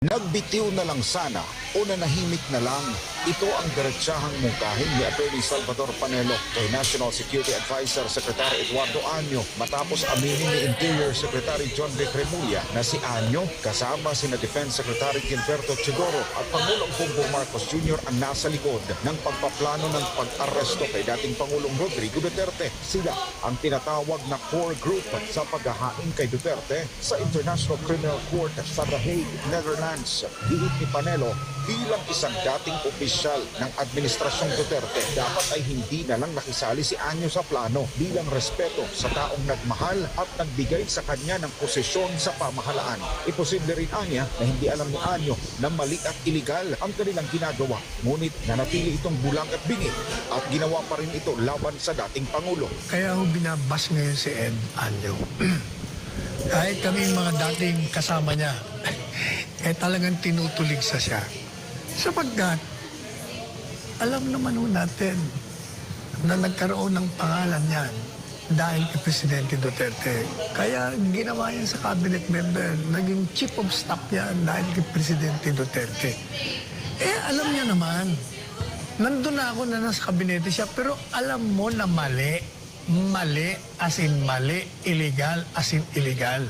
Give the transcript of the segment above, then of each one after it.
Nagbitiw na lang sana o nanahimik na lang. Ito ang diretsahang mungkahin ni Atty. Salvador Panelo kay National Security Advisor Secretary Eduardo Anyo matapos aminin ni Interior Secretary John De Cremulya na si Anyo kasama sina Defense Secretary Gilberto Chidoro at Pangulong Bongbong Marcos Jr. ang nasa likod ng pagpaplano ng pag-aresto kay dating Pangulong Rodrigo Duterte. Sila ang tinatawag na core group sa paghahain kay Duterte sa International Criminal Court sa The Hague, Netherlands. Gihit ni Panelo bilang isang dating opisyal ng Administrasyong Duterte, dapat ay hindi na lang nakisali si Anyo sa plano bilang respeto sa taong nagmahal at nagbigay sa kanya ng posisyon sa pamahalaan. Imposible rin anya na hindi alam ni Anyo na mali at iligal ang kanilang ginagawa. Ngunit nanatili itong bulang at bingi at ginawa pa rin ito laban sa dating Pangulo. Kaya ho binabas ngayon si Ed Anyo. Kahit kami mga dating kasama niya, eh talagang tinutulig sa siya. Sapagkat, alam naman ho natin na nagkaroon ng pangalan yan dahil kay Presidente Duterte. Kaya ginawa yan sa cabinet member, naging chief of staff yan dahil kay Presidente Duterte. Eh, alam niya naman, nandun na ako na nasa kabinete siya, pero alam mo na mali. Mali, as in mali, illegal, as in illegal.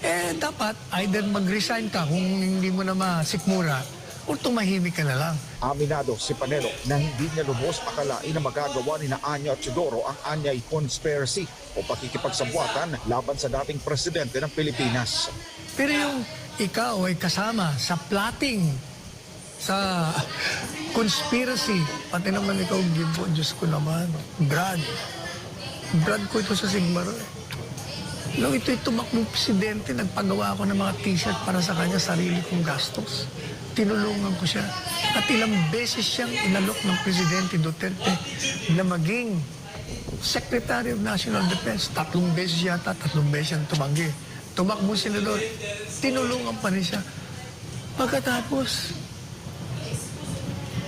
Eh, dapat either mag-resign ka kung hindi mo na masikmura o tumahimik ka na lang. Aminado si Panelo na hindi niya lubos akalain na magagawa ni na Anya at Chidoro ang Anyay Conspiracy o pakikipagsabuatan laban sa dating presidente ng Pilipinas. Pero yung ikaw ay kasama sa plotting, sa conspiracy, pati naman ikaw, Gimbo, Diyos ko naman, Brad. Brad ko ito sa Sigmaro. Nung ito'y tumakbong presidente, nagpagawa ako ng mga t-shirt para sa kanya, sarili kong gastos. Tinulungan ko siya. At ilang beses siyang inalok ng Presidente Duterte na maging Secretary of National Defense. Tatlong beses yata, tatlong beses siyang tumanggi. Tumakbo senador, tinulungan pa rin siya. Pagkatapos,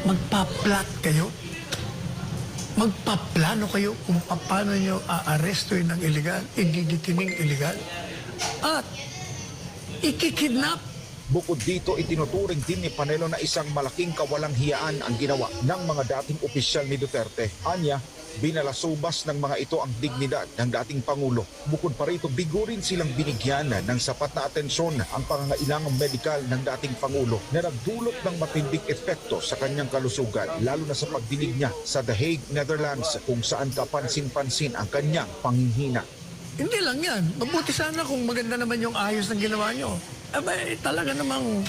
magpa-plot kayo. Magpaplano kayo kung paano nyo aarestuin ng illegal, igigitining illegal, at ikikidnap Bukod dito, itinuturing din ni Panelo na isang malaking kawalang hiyaan ang ginawa ng mga dating opisyal ni Duterte. Anya, binalasubas ng mga ito ang dignidad ng dating Pangulo. Bukod pa rito, bigurin silang binigyan ng sapat na atensyon ang pangangailangang medikal ng dating Pangulo na nagdulot ng matinding epekto sa kanyang kalusugan, lalo na sa pagdinig niya sa The Hague, Netherlands, kung saan kapansin-pansin ang kanyang panghihina. Hindi lang yan. Mabuti sana kung maganda naman yung ayos ng ginawa nyo. Aba, eh, talaga namang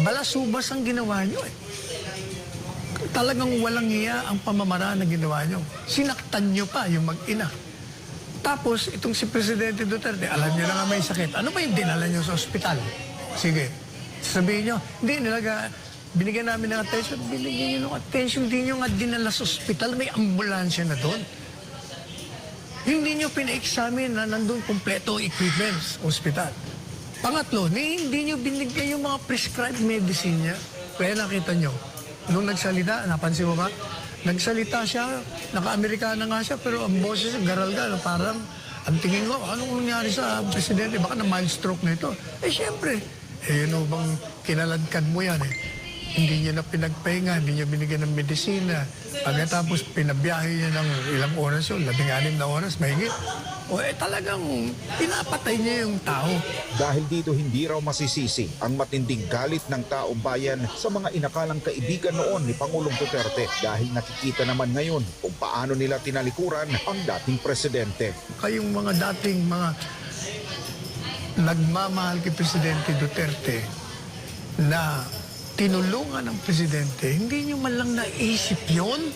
balasubas ang ginawa nyo eh. Talagang walang iya ang pamamaraan na ginawa nyo. Sinaktan nyo pa yung mag-ina. Tapos, itong si Presidente Duterte, alam nyo na nga may sakit. Ano ba yung dinala nyo sa ospital? Sige, sabihin nyo, hindi, nilaga, binigyan namin ng attention, binigyan nyo ng attention, hindi nyo nga dinala sa ospital, may ambulansya na doon. Hindi nyo pina-examine na nandun kompleto equipments, ospital. Pangatlo, hindi nyo binigay yung mga prescribed medicine niya. Kaya nakita nyo, nung nagsalita, napansin mo ba? Nagsalita siya, naka-Amerikana nga siya, pero ang boses garal-gal, parang, ang tingin ko, anong nangyari sa presidente? Baka na mild stroke na ito. Eh, siyempre, eh, yun o bang kinaladkad mo yan eh. Hindi niya na pinagpahinga, hindi niya binigyan ng medisina. Pagkatapos pinabiyahe niya ng ilang oras yun, labing anim na oras, mahigit. O eh talagang pinapatay niya yung tao. Dahil dito hindi raw masisisi ang matinding galit ng taong bayan sa mga inakalang kaibigan noon ni Pangulong Duterte dahil nakikita naman ngayon kung paano nila tinalikuran ang dating presidente. Kayong mga dating mga nagmamahal kay Presidente Duterte na tinulungan ng Presidente, hindi nyo man lang naisip yon.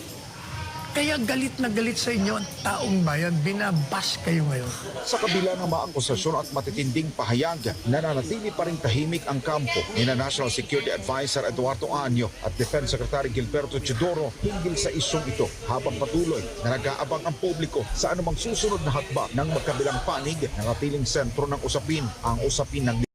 Kaya galit na galit sa inyo ang taong bayan, binabas kayo ngayon. Sa kabila ng mga akusasyon at matitinding pahayag, nananatili pa rin tahimik ang kampo ni na National Security Advisor Eduardo Anyo at Defense Secretary Gilberto Chidoro hinggil sa isyong ito habang patuloy na nag-aabang ang publiko sa anumang susunod na hakbang ng magkabilang panig na natiling sentro ng usapin, ang usapin ng